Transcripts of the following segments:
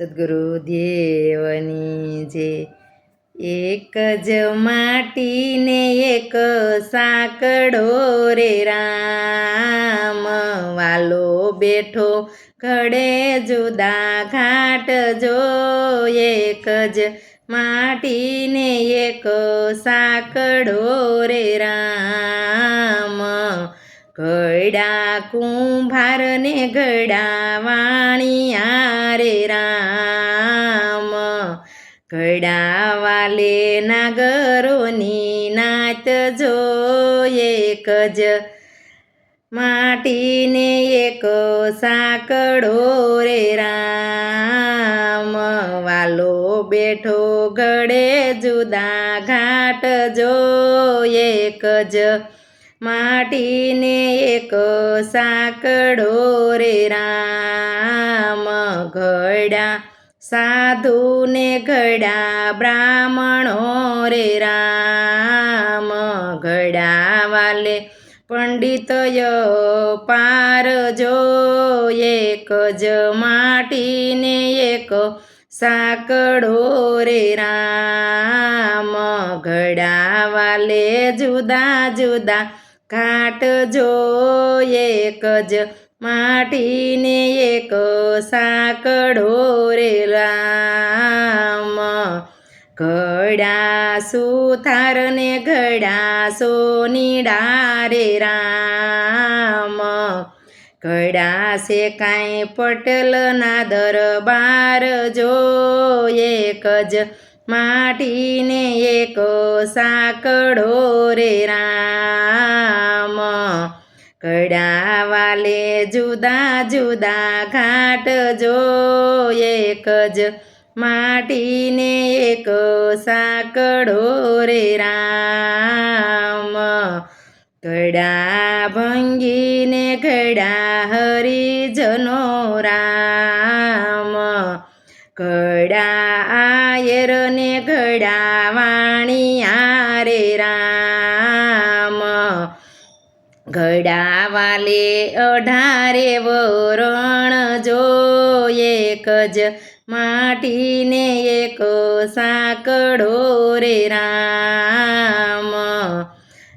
સદગુરુ દેવની જે એક જ માટીને એક સાંકડો રે રામ વાલો બેઠો ઘડે જુદા ઘાટ જો એક જ માટીને એક સાંકડો રે રામ ઘડા કુંભારને ઘડા વાણિયા રે રામ ઘડા વાલે નાગરોની નાત જો એક જ માટીને એક સાંકડો રે રામ. વાલો બેઠો ઘડે જુદા ઘાટ જો એક જ માટીને એક સાંકડો રે રામ. ઘડા સાધુને ઘડા બ્રાહ્મણો રે રામ ઘડા વાલે પંડિતય પાર જો એક જ માટીને એક સાકડો રે રામ ઘડા વાલે જુદા જુદા કાટ જો એક જ માટીને એક સાંકડો રે રામ. ઘડા સુથારને ઘડા સોનીડા રે રામ. ઘડા છે કાંઈ પટેલના દરબાર જો એક જ માટીને એક સાંકડો રે રામ. ઘડા વાલે જુદા જુદા ઘાટ જો એક જ માટીને એક સાકડો રે રામ. ઘડા ભંગીને ઘડા હરિજનો રામ. ઘડા ઘડા વાલે અઢારે વરણ જો એક જ માટીને એક સાંકડો રે રામ.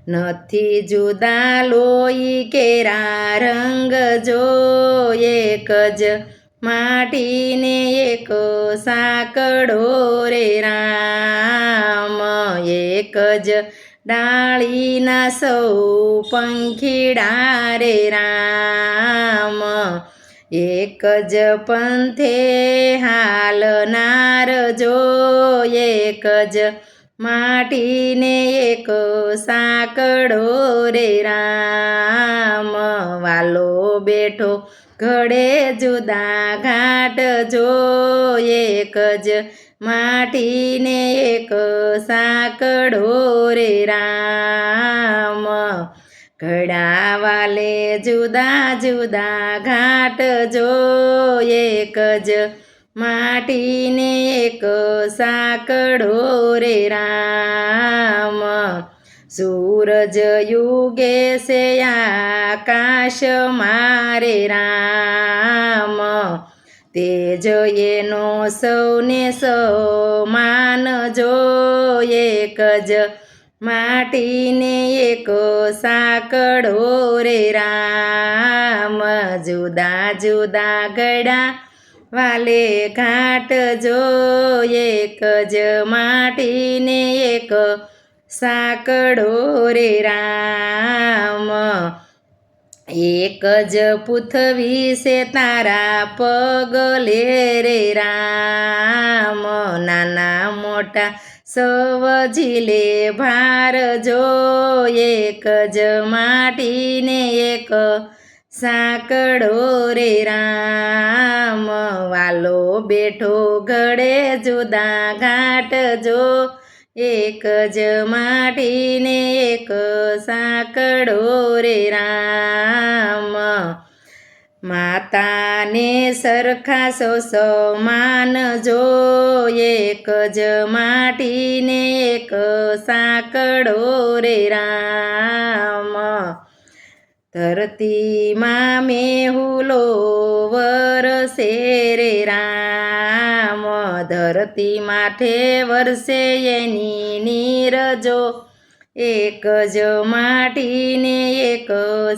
નથી જુદા લોહી કેરા રંગ જો એક જ માટીને એક સાંકડો રે રામ. એક જ ડાળીના સૌ પંખીડા રે રામ. એક જ પંથે હાલનાર જો એક જ માટીને એક સાંકડો રે રામ. વાલો બેઠો ઘડે જુદા ઘાટ જો એક જ માટીને એક સાંકડો જુદા જુદા ઘાટ જો એક જ માટીને એક સાકડો રે રામ. સૂરજ યુગે સે આકાશ મારે રામ. તેજ એનો સૌને સૌ માન જો એક જ માટીને એક સાંકડો રે રામ. જુદા જુદા ગડા વાલે ઘાટ જો એક જ માટીને એક સાંકડો રે રામ. એક જ પૃથ્વી છે તારા પગલે રે રામ. નાના મોટા સવજીલે ભાર જો એક જ માટીને એક સાંકડો રે રામ. વાલો બેઠો ઘડે જુદા ઘાટ જો, એક જ માટીને એક સાંકડો રે રામ. માતાને સરખા સો સમાન જો એક જ માટીને એક સાંકડો રે રામ. ધરતીમાં મેહુલો વરસે રે રામ. ધરતી માથે વરસે એની નીરજો એક જ માટીને એક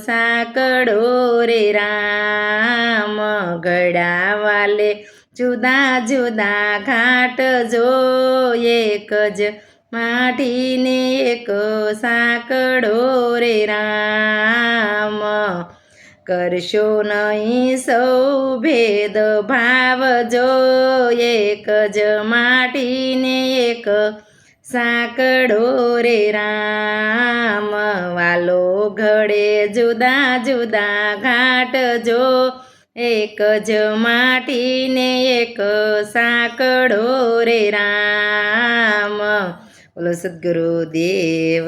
સાંકડો રે રામ ગળા વાલે જુદા જુદા ઘાટ જો એક જ માટીને એક સાંકડો રે રામ. કરશો નહીં સૌ ભેદ ભાવ જો એક જ માટીને એક સાંકળો રે રામ, વાલો ઘડે જુદા જુદા ઘાટ જો. એક જ માટીને એક સાંકડો રે રામ. બોલો સદગુરુ દેવ